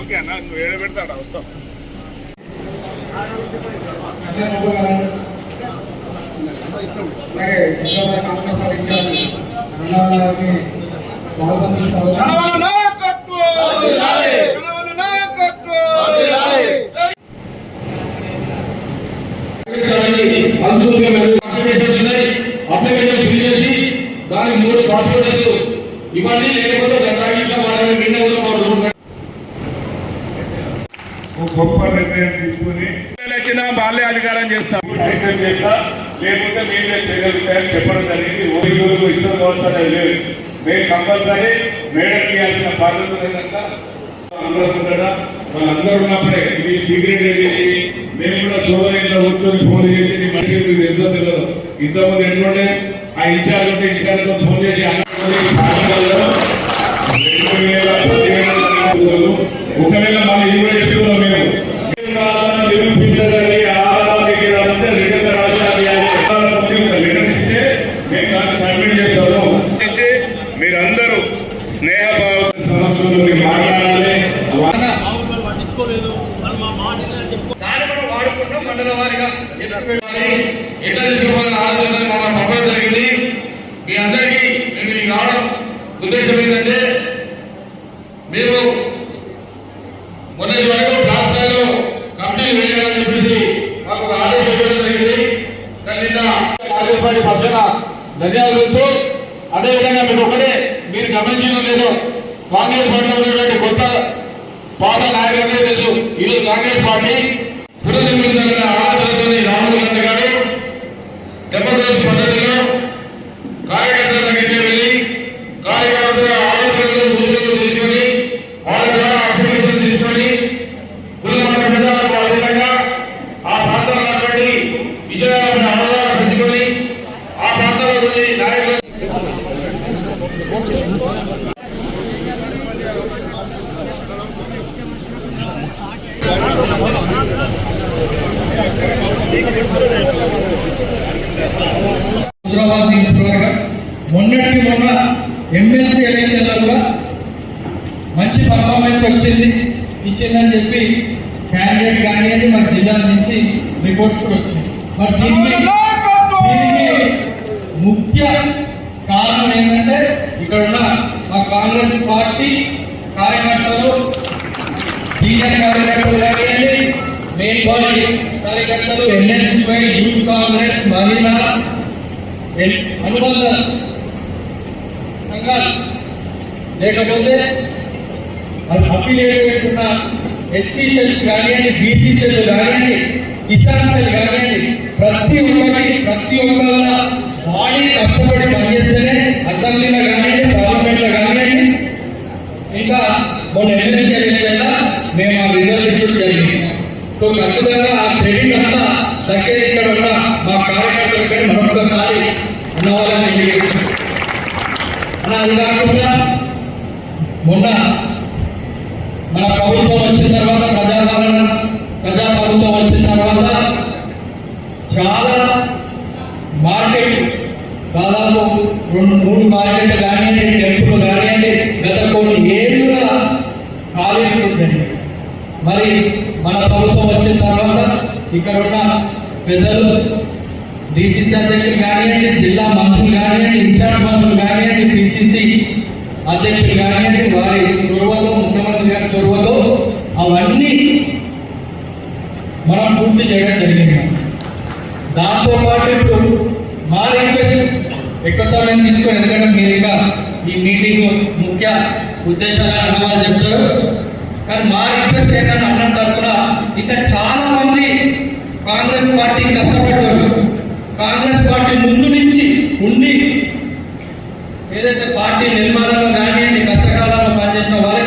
Okay అన్న నువ్వు ఏడ పెడతాడా వస్తాం నాయకత్వం కనవల నాయకత్వం అప్లికేషన్ ఫిల్ చేసి పాస్పోర్ట్స్ ఇవ్వండి లేకపోతే గొప్ప నిర్ణయం తీసుకుని వచ్చిన బాల్య అధికారం చేస్తాం. చేస్తా లేకపోతే మీరే చేయగలుగుతారని చెప్పడం జరిగింది. ఓడిగురుకు ఇష్టం కావచ్చు అనేది లేదు. మేము కంపల్సరీ మేడం ఇవ్వాల్సిన బాధ్యత లేదంతా అందరూ ఉంటాడా వాళ్ళందరూ ఉన్నప్పుడే ఇది సీక్రెట్ చేసి మేము కూడా సోదరు ఇంట్లో కూర్చొని ఫోన్ చేసి మళ్ళీ తెలుసో తెలియదు. ఇంతకుముందు ఎట్లుండే? ఆ ఇన్ఛార్జ్ ఉంటే ఇన్ఛార్జ్ ఫోన్ చేసి రెండు ఒకవేళ మళ్ళీ ఇది కూడా చెప్తున్నాం మేము. నిరూపించగలిగే రాశాలి అని ఆధారాలు మీకు రిటర్న్ ఇస్తే మేము దాన్ని సబ్మిట్ చేస్తాము. మీరందరూ స్నేహభావ మాట్లాడాలి. పట్టించుకోలేదు. దాన్ని మనం వాడుకుంటాం మండల వారిగా. ఎట్లా తీసుకోవాలని ఆలోచన మమ్మల్ని మీ అందరికీ నేను మీకు రావడం ఉద్దేశం ఏంటంటే మీరు మొన్నటి వరకు రాష్ట్రాల్లో కంపెనీలు వేయాలని చెప్పేసి మాకు ఒక ఆదేశం ఇవ్వడం జరిగింది. దాని నిన్న కాంగ్రెస్ పార్టీ పక్షాన ధన్యవాదాలతో అదేవిధంగా మీరు ఒకటే మీరు గమనించడం లేదు కాంగ్రెస్ పార్టీలో ఉన్నటువంటి కొత్త పాత నాయకులందరూ తెలుసు. ఈరోజు కాంగ్రెస్ పార్టీ పునర్నిర్మించాలనే ఆలోచనతో రాహుల్ గాంధీ గారు డెమోక్రసీ పద్ధతిలో కార్యకర్తల దగ్గరికి వెళ్ళి కార్యకర్తల ఆలోచనలు సూచనలు తీసుకొని వాళ్ళ ద్వారా అప్లికేషన్ తీసుకొని కులమత పెద్దలకు ఆ విధంగా ఆ ప్రాంతంలో ఉన్నటువంటి విషయాలపై అవగాహన పెంచుకొని ఆ ప్రాంతంలో కొన్ని నాయకులు హైదరాబాద్ నియోజకవర్గం మొన్నటి మొన్న ఎమ్మెల్సీ ఎలక్షన్లో కూడా మంచి పర్ఫార్మెన్స్ వచ్చింది. ఇచ్చిందని చెప్పి క్యాండిడేట్ కానివ్వండి మన జిల్లాల నుంచి రిపోర్ట్స్ కూడా వచ్చినాయి. మరి దీనికి ముఖ్య కారణం ఏంటంటే ఇక్కడ ఉన్న మా కాంగ్రెస్ పార్టీ కార్యకర్తలు సీనియర్ కార్యకర్తలు కానివ్వండి మెయిన్ బాడీ కార్యకర్తలు ఎన్ఎస్పై యూత్ కాంగ్రెస్ మహిళా అనుబంధ సంఘాలు. లేకపోతే అది అఫిలియేట్ ఉన్న ఎస్సీ సెల్స్ కానివ్వండి బీసీ సెల్ కానివ్వండి కిసాన్ సెల్ కానివ్వండి ప్రతి ఒక్కటి ప్రతి ఒక్కళ్ళ బాడీ కష్టపడి పనిచేస్తేనే అసెంబ్లీలో కానివ్వండి పార్లమెంట్లో కానివ్వండి ఇంకా మొన్న ఎమ్మెల్సీ ఎలక్షన్ మేము ఆ రిజల్ట్ ఇచ్చడం జరిగింది. సో ఖచ్చితంగా ఆ క్రెడిట్ అంతా ఇక్కడ ఉన్న మా కార్యకర్తలకి మరొకసారి అన్నవాళ్ళని తెలియజేస్తున్నాం. అలా అది కాకుండా మొన్న మన ప్రభుత్వం వచ్చిన తర్వాత ప్రజాపాలన ప్రజా ప్రభుత్వం వచ్చిన తర్వాత చాలా మార్కెట్ దాదాపు రెండు మూడు మార్కెట్ కానివ్వండి టెంపుల్ కానివ్వండి గత కొన్ని ఏళ్ళుగా ఖాళీ జరిగింది మరి మన ప్రభుత్వం వచ్చిన తర్వాత ఇక్కడ ఉన్న పెద్దలు డిసిసి అధ్యక్షులు కానివ్వండి జిల్లా మంత్రులు కానివ్వండి ఇన్ఛార్జ్ మంత్రులు కానివ్వండి పిసిసి అధ్యక్షులు కానివ్వండి వారి చొరవలో ముఖ్యమంత్రి గారి చొరవలో అవన్నీ మనం పూర్తి చేయడం జరిగింది. దాంతో పాటు ఇప్పుడు మా రిక్వెస్ట్ ఎక్కువ సమయం తీసుకొని ఎందుకంటే మీరు ఇంకా ఈ మీటింగ్ ముఖ్య ఉద్దేశాలు అనుభవాలు చెప్తారు కానీ మా రిక్వెస్ట్ ఏంటంటే అన్నం కూడా ఇంకా చాలా మంది కాంగ్రెస్ పార్టీ కష్టపడ్డారు కాంగ్రెస్ పార్టీ ముందు నుంచి ఉండి ఏదైతే పార్టీ నిర్మాణంలో కానివ్వండి కష్టకాలంలో పనిచేసిన వాళ్ళకి